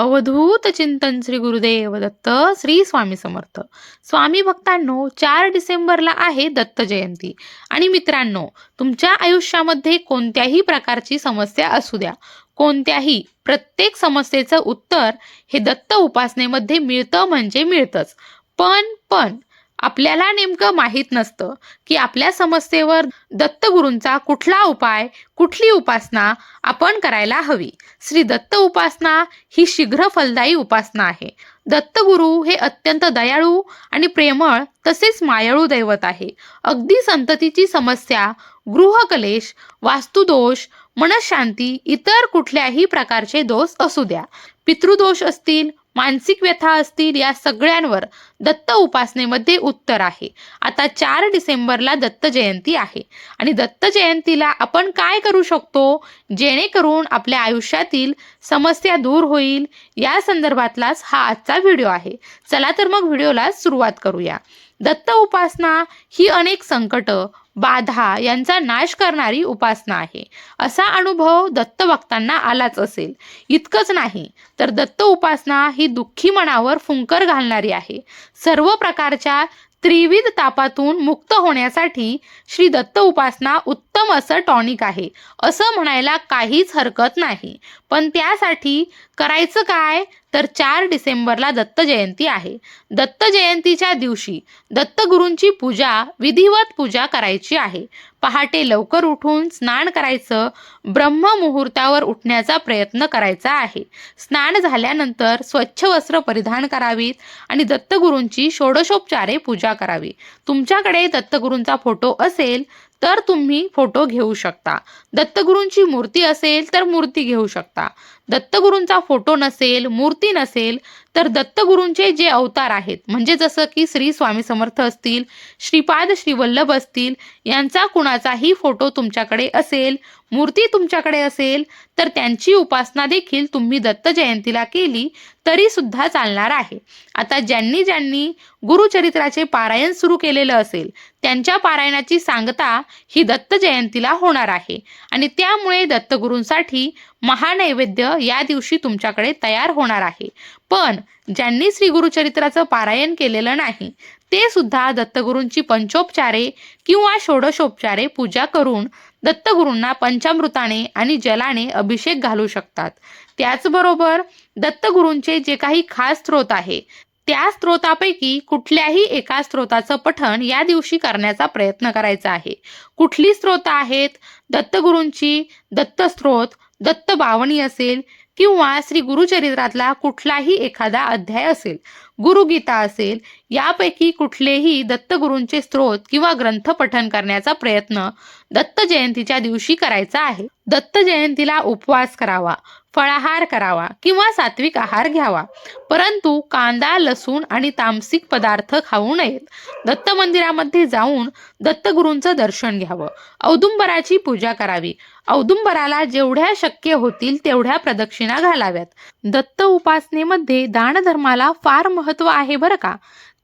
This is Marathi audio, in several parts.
अवधूत चिंतन श्री गुरुदेव दत्त श्री स्वामी समर्थ. स्वामी भक्तांनो चार डिसेंबरला आहे दत्त जयंती. आणि मित्रांनो तुमच्या आयुष्यामध्ये कोणत्याही प्रकारची समस्या असू द्या. कोणत्याही प्रत्येक समस्येचं उत्तर हे दत्त उपासनेमध्ये मिळतं म्हणजे मिळतंच. पण पण आपल्याला नेमकं माहीत नसतं की आपल्या समस्येवर दत्तगुरूंचा कुठला उपाय कुठली उपासना आपण करायला हवी. श्री दत्त उपासना ही शीघ्र फलदायी उपासना आहे. दत्तगुरू हे अत्यंत दयाळू आणि प्रेमळ तसेच मायाळू दैवत आहे. अगदी संततीची समस्या गृहकलेश वास्तुदोष मनशांती इतर कुठल्याही प्रकारचे दोष असू द्या. पितृदोष असतील मानसिक व्यथा असतील या सगळ्यांवर दत्त उपासनेमध्ये उत्तर आहे. आता चार डिसेंबरला दत्त जयंती आहे. आणि दत्त जयंतीला आपण काय करू शकतो? जेणेकरून आपल्या आयुष्यातील समस्या दूर होईल. या संदर्भातलाच हा आजचा व्हिडिओ आहे. चला तर मग व्हिडिओला सुरुवात करूया. दत्त उपासना ही अनेक संकट बाधा यांचा नाश करणारी उपासना आहे. असा अनुभव दत्त भक्तांना आलाच असेल. इतकंच नाही. तर दत्त उपासना ही दुःखी मनावर फुंकर घालणारी आहे. सर्व प्रकारच्या त्रिविध तापातून मुक्त होण्यासाठी श्री दत्त उपासना उत्तम असं टॉनिक आहे. असं म्हणायला काहीच हरकत नाही. पण त्यासाठी करायचं काय? तर चार डिसेंबरला दत्त जयंती आहे. दत्त जयंतीच्या दिवशी दत्तगुरूंची पूजा विधिवत पूजा करायची आहे. पहाटे लवकर उठून स्नान करायचं ब्रह्म मुहूर्तावर उठण्याचा प्रयत्न करायचा आहे. स्नान झाल्यानंतर स्वच्छ वस्त्र परिधान करावीत आणि दत्तगुरूंची षोडशोपचारे पूजा करावी. तुमच्याकडे दत्तगुरूंचा फोटो असेल तर तुम्ही फोटो घेऊ शकता. दत्तगुरूंची मूर्ती असेल तर मूर्ती घेऊ शकता. दत्तगुरूंचा फोटो नसेल मूर्ती नसेल तर दत्तगुरूंचे जे अवतार आहेत म्हणजे जसं की श्री स्वामी समर्थ असतील श्रीपाद श्रीवल्लभ असतील यांचा कुणाचाही फोटो तुमच्याकडे असेल मूर्ती तुमच्याकडे असेल तर त्यांची उपासना देखील तुम्ही दत्त जयंतीला केली तरी सुद्धा चालणार आहे. आता ज्यांनी ज्यांनी गुरुचरित्राचे पारायण सुरू केलेलं असेल त्यांच्या पारायणाची सांगता ही दत्त जयंतीला होणार आहे. आणि त्यामुळे दत्तगुरूंसाठी महानैवेद्य या दिवशी तुमच्याकडे तयार होणार आहे. पण ज्यांनी श्री गुरुचरित्राचं पारायण केलेलं नाही ते सुद्धा दत्तगुरूंची पंचोपचारे किंवा षोडशोपचारे पूजा करून दत्तगुरूंना पंचामृताने आणि जलाने अभिषेक घालू शकतात. त्याचबरोबर दत्तगुरूंचे जे काही खास स्त्रोत आहे त्या स्त्रोतापैकी कुठल्याही एका स्त्रोताचं पठण या दिवशी करण्याचा प्रयत्न करायचा आहे. कुठली स्त्रोत आहेत? दत्तगुरूंची दत्तस्त्रोत दत्त बावणी असेल किंवा श्री गुरुचरित्रातला कुठलाही एखादा अध्याय असेल गुरुगीता असेल यापैकी कुठलेही दत्तगुरूंचे स्त्रोत किंवा ग्रंथ पठन करण्याचा प्रयत्न दत्त जयंतीच्या दिवशी करायचा आहे. दत्त जयंतीला उपवास करावा फळाहार करावा किंवा सात्विक आहार घ्यावा. परंतु कांदा लसूण आणि तामसिक पदार्थ खाऊ नयेत. दत्त मंदिरामध्ये जाऊन दत्तगुरूंचं दर्शन घ्यावं. औदुंबराची पूजा करावी. औदुंबराला जेवढ्या शक्य होतील तेवढ्या प्रदक्षिणा घालाव्यात. दत्त उपासनेमध्ये दानधर्माला फार महत्त्व आहे बरं का?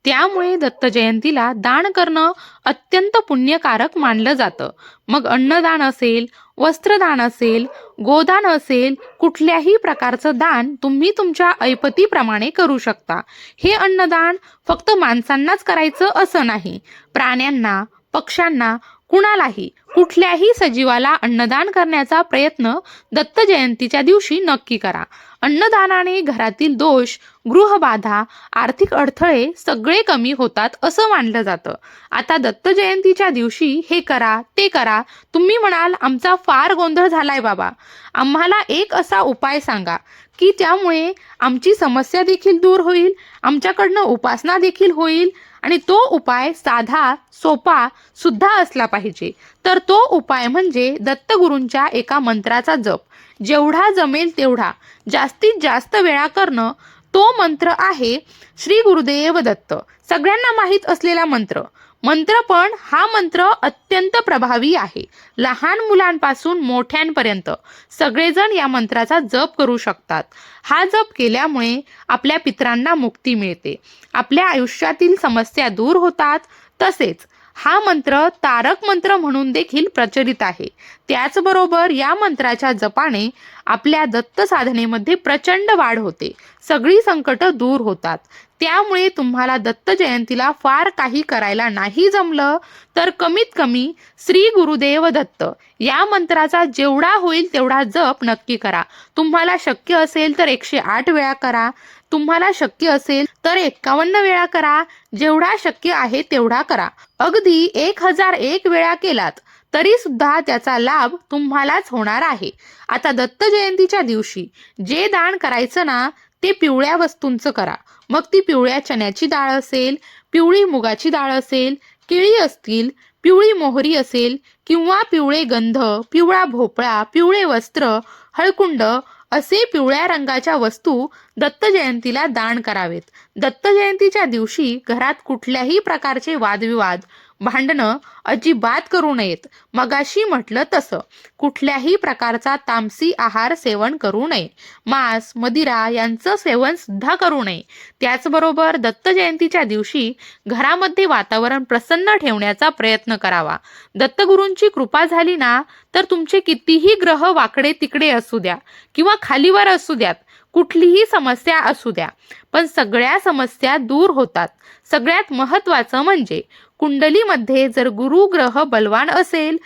त्यामुळे दत्त जयंतीला दान करणं अत्यंत पुण्यकारक मानलं जातं. मग अन्नदान असेल वस्त्रदान असेल गोदान असेल कुठल्याही प्रकारचं दान तुम्ही तुमच्या ऐपतीप्रमाणे करू शकता. हे अन्नदान फक्त माणसांनाच करायचं असं नाही. प्राण्यांना पक्ष्यांना कुणालाही कुठल्याही सजीवाला अन्नदान करण्याचा प्रयत्न दत्त जयंतीच्या दिवशी नक्की करा. अन्नदानाने घरातील दोष गृहबाधा आर्थिक अडथळे सगळे कमी होतात असं मानलं जातं. आता दत्त जयंतीच्या दिवशी हे करा ते करा तुम्ही म्हणाल आमचा फार गोंधळ झालाय बाबा. आम्हाला एक असा उपाय सांगा की त्यामुळे आमची समस्या देखील दूर होईल आमच्याकडनं उपासना देखील होईल आणि तो उपाय साधा सोपा सुद्धा असला पाहिजे. तर तो उपाय म्हणजे दत्तगुरूंच्या एका मंत्राचा जप. जेवढा जमेल तेवढा. जास्तीत जास्त वेळा करणं तो मंत्र आहे श्री गुरुदेव दत्त. सगळ्यांना माहीत असलेला मंत्र. मंत्र पण हा मंत्र अत्यंत प्रभावी आहे. लहान मुलांपासून मोठ्यांपर्यंत सगळेजण या मंत्राचा जप करू शकतात. हा जप केल्यामुळे आपल्या पित्रांना मुक्ती मिळते. आपल्या आयुष्यातील समस्या दूर होतात. तसेच हा मंत्र तारक मंत्र म्हणून देखील प्रचलित आहे. त्याचबरोबर या मंत्राच्या जपाने आपल्या दत्त साधनेमध्ये प्रचंड वाढ होते. सगळी संकट दूर होतात. त्यामुळे तुम्हाला दत्त जयंतीला फार काही करायला नाही जमलं. तर कमीत कमी श्री गुरुदेव दत्त. या मंत्राचा जेवढा होईल तेवढा जप नक्की करा. तुम्हाला शक्य असेल तर एकशे आठ वेळा करा. तुम्हाला शक्य असेल तर एक्कावन्न वेळा करा. जेवढा शक्य आहे तेवढा करा. अगदी एक हजार एक वेळा केलात तरी सुद्धा त्याचा लाभ तुम्हालाच होणार आहे. आता दत्त जयंतीच्या दिवशी जे दान करायचं ना ते पिवळ्या वस्तूंचं करा. मग ती पिवळ्या चण्याची डाळ असेल पिवळी मुगाची डाळ असेल केळी असतील पिवळी मोहरी असेल किंवा पिवळे गंध पिवळा भोपळा पिवळे वस्त्र हळकुंड असे पिवळ्या रंगाच्या वस्तू दत्त जयंतीला दान करावेत. दत्त जयंतीच्या दिवशी घरात कुठल्याही प्रकारचे वादविवाद भांडणं अजिबात करू नयेत. मगाशी म्हटलं तसं. कुठल्याही प्रकारचा तामसी आहार सेवन करू नये. मांस मदिरा यांचं सेवन सुद्धा करू नये. त्याचबरोबर दत्त जयंतीच्या दिवशी घरामध्ये वातावरण प्रसन्न ठेवण्याचा प्रयत्न करावा. दत्तगुरूंची कृपा झाली ना तर तुमचे कितीही ग्रह वाकडे तिकडे असू द्या किंवा खालीवर असू द्यात. कुठलीही समस्या असू द्या पण सगळ्या समस्या दूर होतात. सगळ्यात महत्त्वाचं म्हणजे कुंडलीमध्ये जर गुरु ग्रह बलवान असेल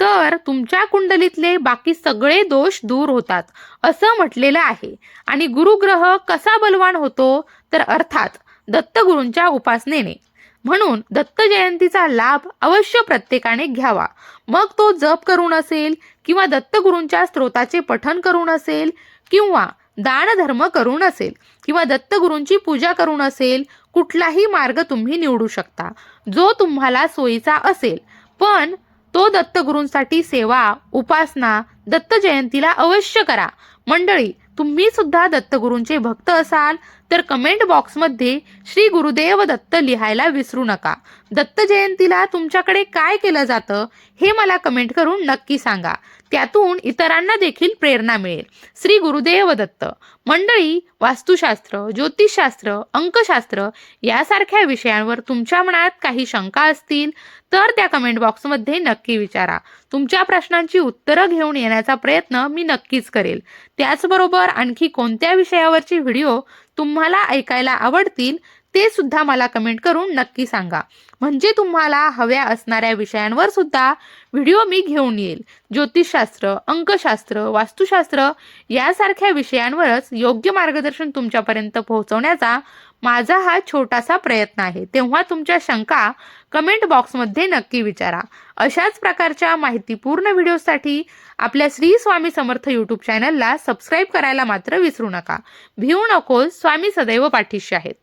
तर तुमच्या कुंडलीतले बाकी सगळे दोष दूर होतात असं म्हटलेलं आहे. आणि गुरुग्रह कसा बलवान होतो? तर अर्थात दत्तगुरूंच्या उपासनेने. म्हणून दत्त जयंतीचा लाभ अवश्य प्रत्येकाने घ्यावा. मग तो जप करून असेल किंवा दत्तगुरूंच्या स्त्रोताचे पठन करून असेल किंवा दानधर्म करून असेल किंवा दत्तगुरूंची पूजा करून असेल कुठलाही मार्ग तुम्ही निवडू शकता. जो तुम्हाला सोयीचा असेल. पण तो दत्तगुरूंसाठी सेवा उपासना दत्त जयंतीला अवश्य करा. मंडळी तुम्ही सुद्धा दत्तगुरूंचे भक्त असाल तर कमेंट बॉक्समध्ये श्री गुरुदेव दत्त लिहायला विसरू नका. दत्त जयंतीला तुमच्याकडे काय केलं जातं हे मला कमेंट करून नक्की सांगा. त्यातून इतरांना देखील प्रेरणा मिळेल. श्री गुरुदेव दत्त मंडळी वास्तुशास्त्र ज्योतिषशास्त्र अंकशास्त्र यासारख्या विषयांवर तुमच्या मनात काही शंका असतील तर त्या कमेंट बॉक्समध्ये नक्की विचारा. तुमच्या प्रश्नांची उत्तरं घेऊन येण्याचा प्रयत्न मी नक्कीच करेल. त्याचबरोबर आणखी कोणत्या विषयावरची व्हिडिओ तुम्हाला ऐकायला आवडतील ते सुद्धा मला कमेंट करून नक्की सांगा. म्हणजे तुम्हाला हव्या असणाऱ्या विषयांवर सुद्धा व्हिडिओ मी घेऊन येईल. ज्योतिषशास्त्र अंकशास्त्र वास्तुशास्त्र यासारख्या विषयांवरच योग्य मार्गदर्शन तुमच्यापर्यंत पोहोचवण्याचा माझा हा छोटासा प्रयत्न आहे. तेव्हा तुमच्या शंका कमेंट बॉक्समध्ये नक्की विचारा. अशाच प्रकारच्या माहितीपूर्ण व्हिडिओसाठी आपल्या श्री स्वामी समर्थ यूट्यूब चॅनलला सबस्क्राईब करायला मात्र विसरू नका. भिवू नको स्वामी सदैव पाठीशी आहेत.